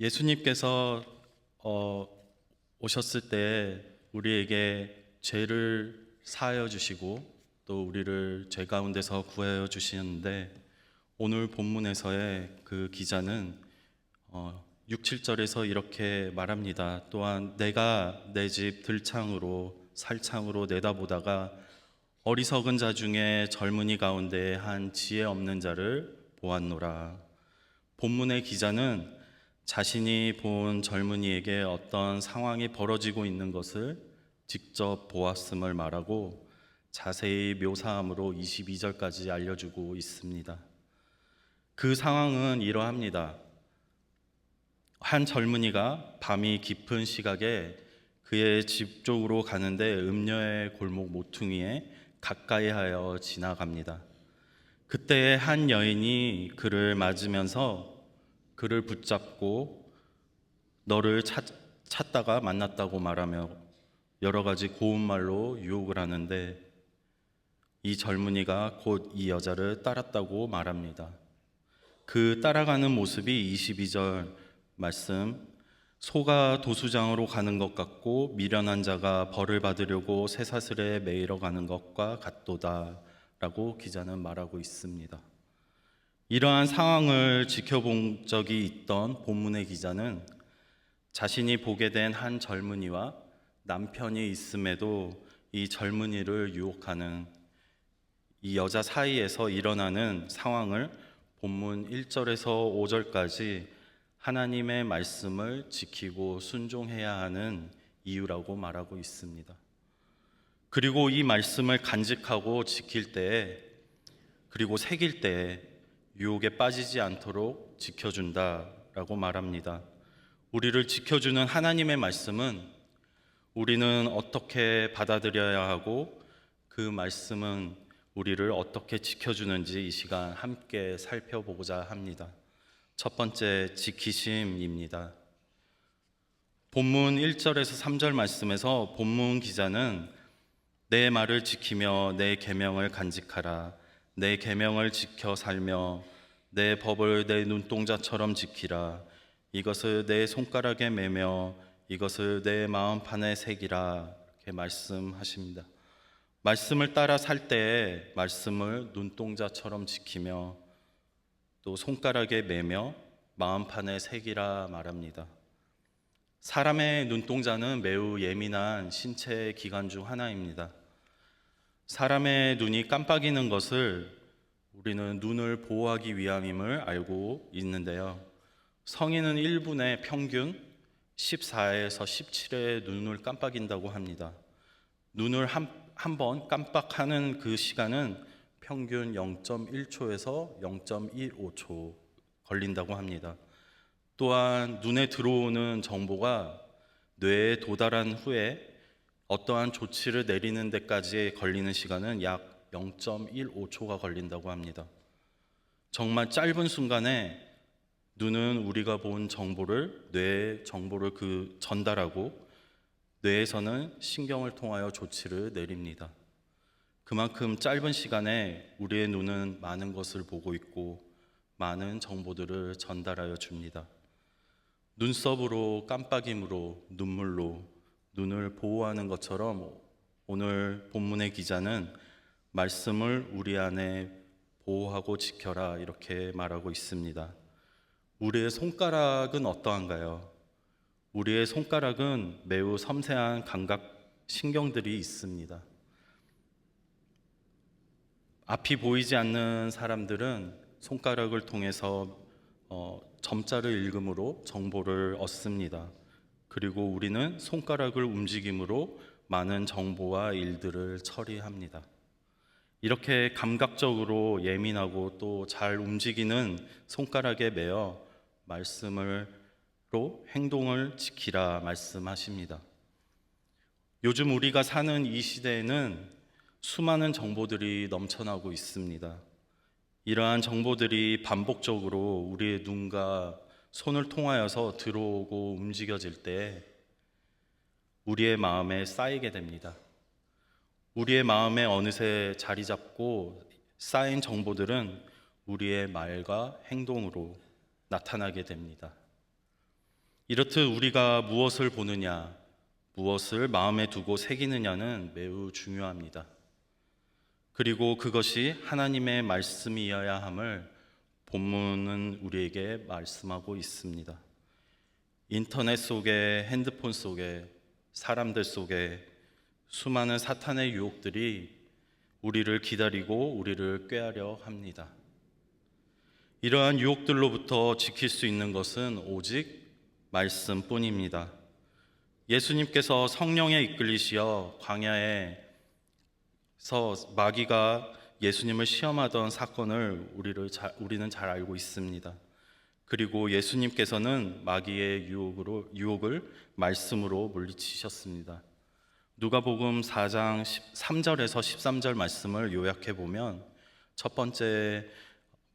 예수님께서 어, 오셨을 때 우리에게 죄를 사하여 주시고 또 우리를 죄 가운데서 구하여 주시는데 오늘 본문에서의 그 기자는 어, 6, 7절에서 이렇게 말합니다. 또한 내가 내 집 들창으로 살창으로 내다보다가 어리석은 자 중에 젊은이 가운데 한 지혜 없는 자를 보았노라. 본문의 기자는 자신이 본 젊은이에게 어떤 상황이 벌어지고 있는 것을 직접 보았음을 말하고 자세히 묘사함으로 22절까지 알려주고 있습니다. 그 상황은 이러합니다. 한 젊은이가 밤이 깊은 시각에 그의 집 쪽으로 가는데 음녀의 골목 모퉁이에 가까이 하여 지나갑니다. 그때 한 여인이 그를 맞으면서 그를 붙잡고 너를 찾, 찾다가 만났다고 말하며 여러 가지 고운 말로 유혹을 하는데 이 젊은이가 곧 이 여자를 따랐다고 말합니다. 그 따라가는 모습이 22절 말씀 소가 도수장으로 가는 것 같고 미련한 자가 벌을 받으려고 쇠사슬에 매이러 가는 것과 같도다라고 기자는 말하고 있습니다. 이러한 상황을 지켜본 적이 있던 본문의 기자는 자신이 보게 된 한 젊은이와 남편이 있음에도 이 젊은이를 유혹하는 이 여자 사이에서 일어나는 상황을 본문 1절에서 5절까지 하나님의 말씀을 지키고 순종해야 하는 이유라고 말하고 있습니다. 그리고 이 말씀을 간직하고 지킬 때에 그리고 새길 때에 유혹에 빠지지 않도록 지켜준다라고 말합니다. 우리를 지켜주는 하나님의 말씀은 우리는 어떻게 받아들여야 하고 그 말씀은 우리를 어떻게 지켜주는지 이 시간 함께 살펴보고자 합니다. 첫 번째 지키심입니다. 본문 1절에서 3절 말씀에서 본문 기자는 내 말을 지키며 내 계명을 간직하라 내 계명을 지켜 살며 내 법을 내 눈동자처럼 지키라 이것을 내 손가락에 매며 이것을 내 마음판에 새기라 이렇게 말씀하십니다. 말씀을 따라 살 때에 말씀을 눈동자처럼 지키며 또 손가락에 매며 마음판에 새기라 말합니다. 사람의 눈동자는 매우 예민한 신체 기관 중 하나입니다. 사람의 눈이 깜빡이는 것을 우리는 눈을 보호하기 위함임을 알고 있는데요. 성인은 1분에 평균 14에서 17회 눈을 깜빡인다고 합니다. 눈을 한 번 깜빡하는 그 시간은 평균 0.1초에서 0.15초 걸린다고 합니다. 또한 눈에 들어오는 정보가 뇌에 도달한 후에 어떠한 조치를 내리는 데까지 걸리는 시간은 약 0.15초가 걸린다고 합니다. 정말 짧은 순간에 눈은 우리가 본 정보를 뇌에 정보를 그 전달하고 뇌에서는 신경을 통하여 조치를 내립니다. 그만큼 짧은 시간에 우리의 눈은 많은 것을 보고 있고 많은 정보들을 전달하여 줍니다. 눈썹으로 깜빡임으로 눈물로 눈을 보호하는 것처럼 오늘 본문의 기자는 말씀을 우리 안에 보호하고 지켜라 이렇게 말하고 있습니다. 우리의 손가락은 어떠한가요? 우리의 손가락은 매우 섬세한 감각 신경들이 있습니다. 앞이 보이지 않는 사람들은 손가락을 통해서 어, 점자를 읽음으로 정보를 얻습니다. 그리고 우리는 손가락을 움직임으로 많은 정보와 일들을 처리합니다. 이렇게 감각적으로 예민하고 또 잘 움직이는 손가락에 매어 말씀으로 행동을 지키라 말씀하십니다. 요즘 우리가 사는 이 시대에는 수많은 정보들이 넘쳐나고 있습니다. 이러한 정보들이 반복적으로 우리의 눈과 손을 통하여서 들어오고 움직여질 때 우리의 마음에 쌓이게 됩니다. 우리의 마음에 어느새 자리 잡고 쌓인 정보들은 우리의 말과 행동으로 나타나게 됩니다. 이렇듯 우리가 무엇을 보느냐, 무엇을 마음에 두고 새기느냐는 매우 중요합니다. 그리고 그것이 하나님의 말씀이어야 함을 본문은 우리에게 말씀하고 있습니다. 인터넷 속에 핸드폰 속에 사람들 속에 수많은 사탄의 유혹들이 우리를 기다리고 우리를 꾀하려 합니다. 이러한 유혹들로부터 지킬 수 있는 것은 오직 말씀뿐입니다. 예수님께서 성령에 이끌리시어 광야에서 마귀가 예수님을 시험하던 사건을 우리를 잘, 우리는 잘 알고 있습니다. 그리고 예수님께서는 마귀의 유혹으로 유혹을 말씀으로 물리치셨습니다. 누가복음 4장 3절에서 13절 말씀을 요약해 보면 첫 번째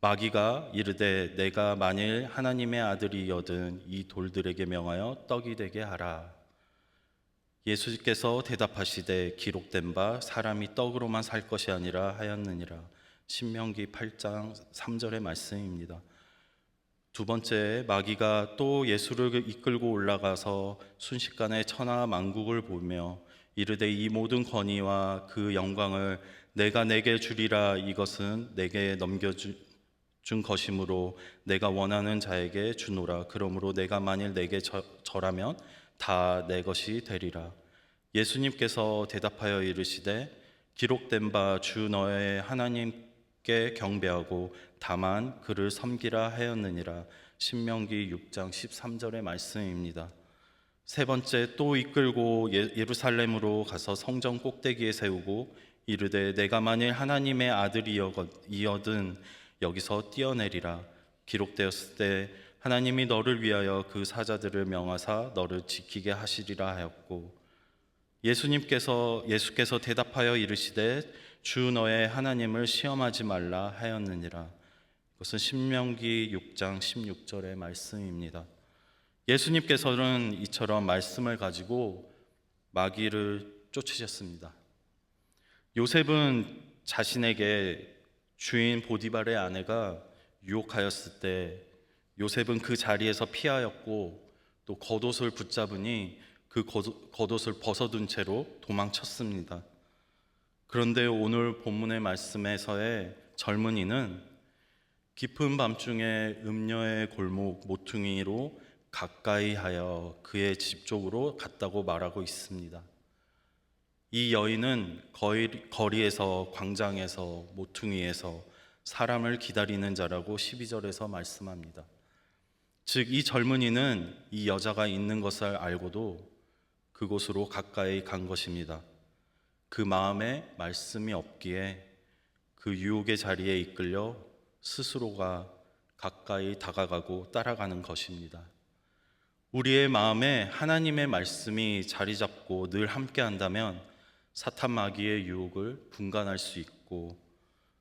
마귀가 이르되 내가 만일 하나님의 아들이여든 이 돌들에게 명하여 떡이 되게 하라. 예수께서 대답하시되 기록된 바 사람이 떡으로만 살 것이 아니라 하였느니라. 신명기 8장 3절의 말씀입니다. 두 번째 마귀가 또 예수를 이끌고 올라가서 순식간에 천하 만국을 보며 이르되 이 모든 권위와 그 영광을 내가 내게 주리라 이것은 내게 넘겨준 것이므로 내가 원하는 자에게 주노라 그러므로 내가 만일 내게 저, 절하면 다 내 것이 되리라. 예수님께서 대답하여 이르시되 기록된 바 주 너의 하나님께 경배하고 다만 그를 섬기라 하였느니라. 신명기 6장 13절의 말씀입니다. 세 번째 또 이끌고 예- 예루살렘으로 가서 성전 꼭대기에 세우고 이르되 내가 만일 하나님의 아들이여든 여기서 뛰어내리라. 기록되었을 때 하나님이 너를 위하여 그 사자들을 명하사 너를 지키게 하시리라 하였고 예수님께서 예수께서 대답하여 이르시되 주 너의 하나님을 시험하지 말라 하였느니라 이것은 신명기 6장 16절의 말씀입니다. 예수님께서는 이처럼 말씀을 가지고 마귀를 쫓으셨습니다. 요셉은 자신에게 주인 보디발의 아내가 유혹하였을 때 요셉은 그 자리에서 피하였고 또 겉옷을 붙잡으니 그 겉- 겉옷을 벗어둔 채로 도망쳤습니다. 그런데 오늘 본문의 말씀에서의 젊은이는 깊은 밤중에 음녀의 골목 모퉁이로 가까이 하여 그의 집 쪽으로 갔다고 말하고 있습니다. 이 여인은 거리, 거리에서 광장에서 모퉁이에서 사람을 기다리는 자라고 12절에서 말씀합니다. 즉 이 젊은이는 이 여자가 있는 것을 알고도 그곳으로 가까이 간 것입니다. 그 마음에 말씀이 없기에 그 유혹의 자리에 이끌려 스스로가 가까이 다가가고 따라가는 것입니다. 우리의 마음에 하나님의 말씀이 자리 잡고 늘 함께 한다면 사탄 마귀의 유혹을 분간할 수 있고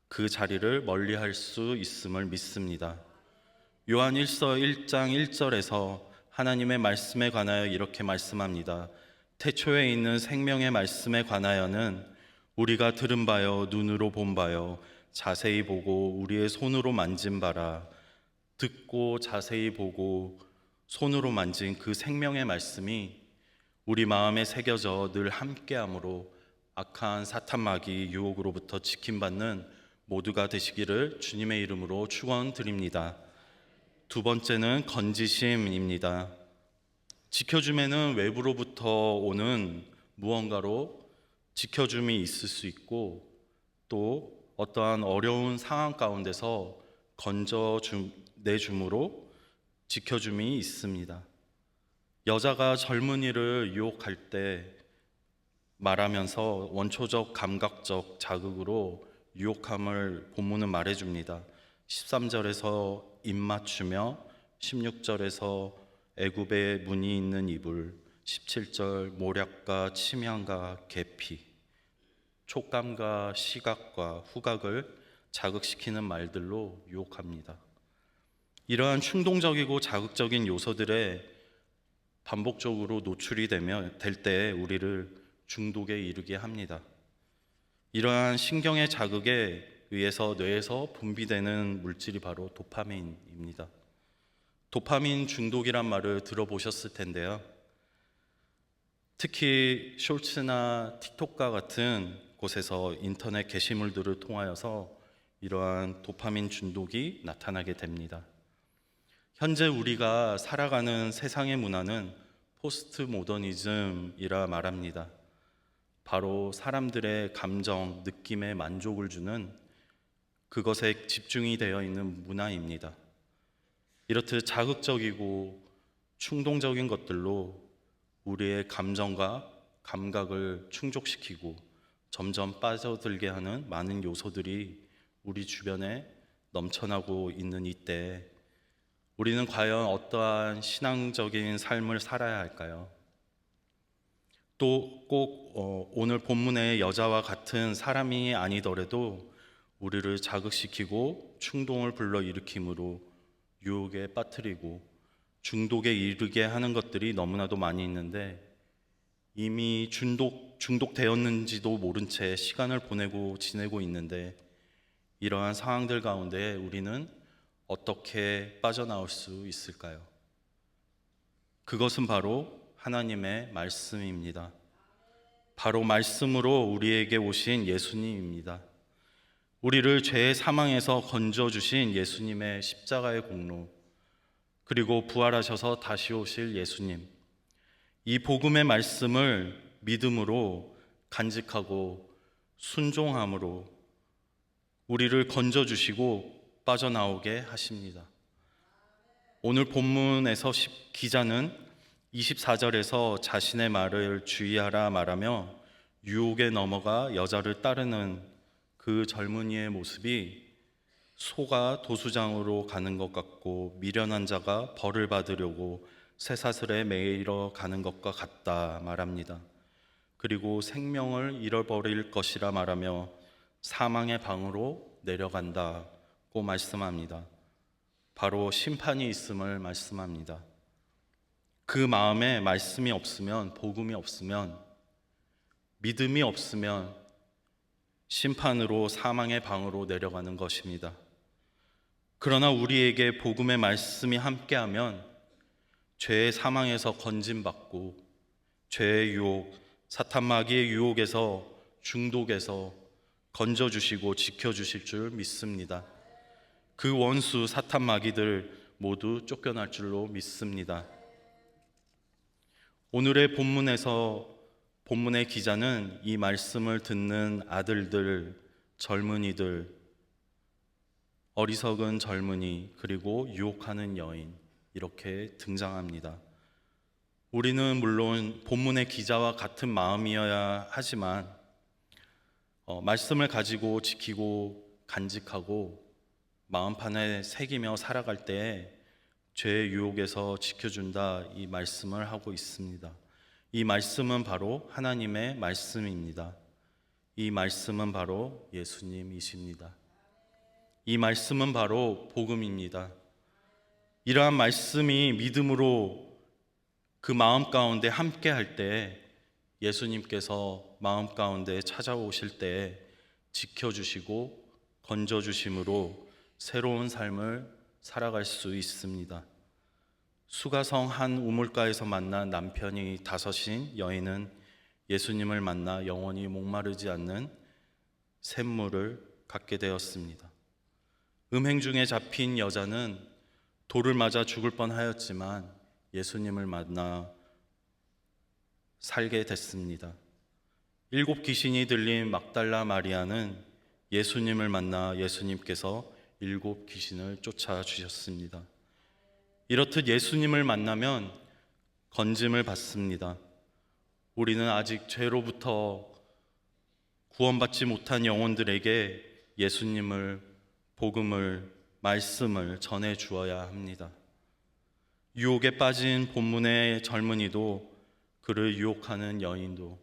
그 자리를 멀리 할 수 있음을 믿습니다. 요한 1서 1장 1절에서 하나님의 말씀에 관하여 이렇게 말씀합니다. 태초에 있는 생명의 말씀에 관하여는 우리가 들은 바요 눈으로 본 바요 자세히 보고 우리의 손으로 만진 바라 듣고 자세히 보고 손으로 만진 그 생명의 말씀이 우리 마음에 새겨져 늘 함께함으로 악한 사탄 마귀 유혹으로부터 지킴받는 모두가 되시기를 주님의 이름으로 축원드립니다. 두 번째는 건지심입니다. 지켜줌에는 외부로부터 오는 무언가로 지켜줌이 있을 수 있고 또 어떠한 어려운 상황 가운데서 건져 내줌으로 지켜줌이 있습니다. 여자가 젊은이를 유혹할 때 말하면서 원초적 감각적 자극으로 유혹함을 본문은 말해줍니다. 13절에서 입 맞추며 16절에서 애굽의 문이 있는 이불 17절 모략과 침향과 계피 촉감과 시각과 후각을 자극시키는 말들로 유혹합니다. 이러한 충동적이고 자극적인 요소들에 반복적으로 노출이 되면 될 때 우리를 중독에 이르게 합니다. 이러한 신경의 자극에 의해서 뇌에서 분비되는 물질이 바로 도파민입니다. 도파민 중독이란 말을 들어보셨을 텐데요. 특히 숄츠나 틱톡과 같은 곳에서 인터넷 게시물들을 통하여서 이러한 도파민 중독이 나타나게 됩니다. 현재 우리가 살아가는 세상의 문화는 포스트 모더니즘이라 말합니다. 바로 사람들의 감정, 느낌에 만족을 주는 그것에 집중이 되어 있는 문화입니다. 이렇듯 자극적이고 충동적인 것들로 우리의 감정과 감각을 충족시키고 점점 빠져들게 하는 많은 요소들이 우리 주변에 넘쳐나고 있는 이때 우리는 과연 어떠한 신앙적인 삶을 살아야 할까요? 또 꼭 오늘 본문의 여자와 같은 사람이 아니더라도 우리를 자극시키고 충동을 불러일으킴으로 유혹에 빠뜨리고 중독에 이르게 하는 것들이 너무나도 많이 있는데 이미 중독 중독되었는지도 모른 채 시간을 보내고 지내고 있는데 이러한 상황들 가운데 우리는 어떻게 빠져나올 수 있을까요? 그것은 바로 하나님의 말씀입니다. 바로 말씀으로 우리에게 오신 예수님입니다. 우리를 죄의 사망에서 건져 주신 예수님의 십자가의 공로 그리고 부활하셔서 다시 오실 예수님. 이 복음의 말씀을 믿음으로 간직하고 순종함으로 우리를 건져 주시고 빠져나오게 하십니다. 오늘 본문에서 기자는 24절에서 자신의 말을 주의하라 말하며 유혹에 넘어가 여자를 따르는 그 젊은이의 모습이 소가 도수장으로 가는 것 같고 미련한 자가 벌을 받으려고 쇠사슬에 매이러 가는 것과 같다 말합니다. 그리고 생명을 잃어버릴 것이라 말하며 사망의 방으로 내려간다고 말씀합니다. 바로 심판이 있음을 말씀합니다. 그 마음에 말씀이 없으면 복음이 없으면 믿음이 없으면 심판으로 사망의 방으로 내려가는 것입니다. 그러나 우리에게 복음의 말씀이 함께하면 죄의 사망에서 건진받고 죄의 유혹, 사탄 마귀의 유혹에서 중독에서 건져 주시고 지켜 주실 줄 믿습니다. 그 원수 사탄 마귀들 모두 쫓겨날 줄로 믿습니다. 오늘의 본문에서 본문의 기자는 이 말씀을 듣는 아들들, 젊은이들, 어리석은 젊은이, 그리고 유혹하는 여인, 이렇게 등장합니다. 우리는 물론 본문의 기자와 같은 마음이어야 하지만, 어, 말씀을 가지고 지키고 간직하고 마음판에 새기며 살아갈 때 죄의 유혹에서 지켜준다 이 말씀을 하고 있습니다. 이 말씀은 바로 하나님의 말씀입니다. 이 말씀은 바로 예수님이십니다. 이 말씀은 바로 복음입니다. 이러한 말씀이 믿음으로 그 마음 가운데 함께 할 때 예수님께서 마음 가운데 찾아오실 때 지켜주시고 건져주심으로 새로운 삶을 살아갈 수 있습니다. 수가성 한 우물가에서 만난 남편이 다섯인 여인은 예수님을 만나 영원히 목마르지 않는 샘물을 갖게 되었습니다. 음행 중에 잡힌 여자는 돌을 맞아 죽을 뻔하였지만 예수님을 만나 살게 됐습니다. 일곱 귀신이 들린 막달라 마리아는 예수님을 만나 예수님께서 일곱 귀신을 쫓아 주셨습니다. 이렇듯 예수님을 만나면 건짐을 받습니다. 우리는 아직 죄로부터 구원받지 못한 영혼들에게 예수님을 복음을 말씀을 전해 주어야 합니다. 유혹에 빠진 본문의 젊은이도 그를 유혹하는 여인도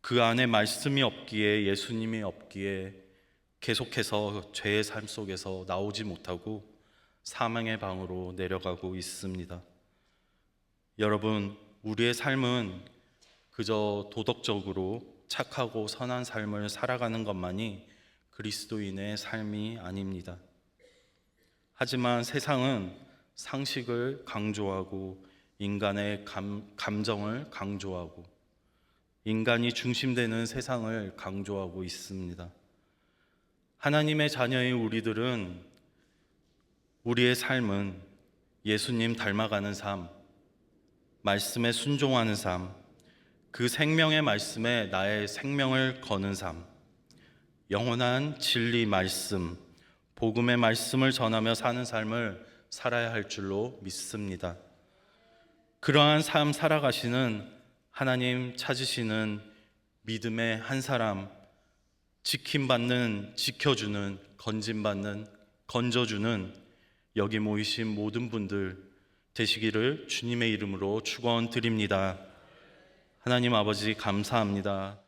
그 안에 말씀이 없기에 예수님이 없기에 계속해서 죄의 삶 속에서 나오지 못하고 사망의 방으로 내려가고 있습니다. 여러분, 우리의 삶은 그저 도덕적으로 착하고 선한 삶을 살아가는 것만이 그리스도인의 삶이 아닙니다. 하지만 세상은 상식을 강조하고 인간의 감, 감정을 강조하고 인간이 중심되는 세상을 강조하고 있습니다. 하나님의 자녀인 우리들은 우리의 삶은 예수님 닮아가는 삶, 말씀에 순종하는 삶, 그 생명의 말씀에 나의 생명을 거는 삶, 영원한 진리 말씀, 복음의 말씀을 전하며 사는 삶을 살아야 할 줄로 믿습니다. 그러한 삶 살아가시는 하나님 찾으시는 믿음의 한 사람, 지킴받는, 지켜주는, 건짐받는, 건져주는 여기 모이신 모든 분들 되시기를 주님의 이름으로 축원드립니다. 하나님 아버지 감사합니다.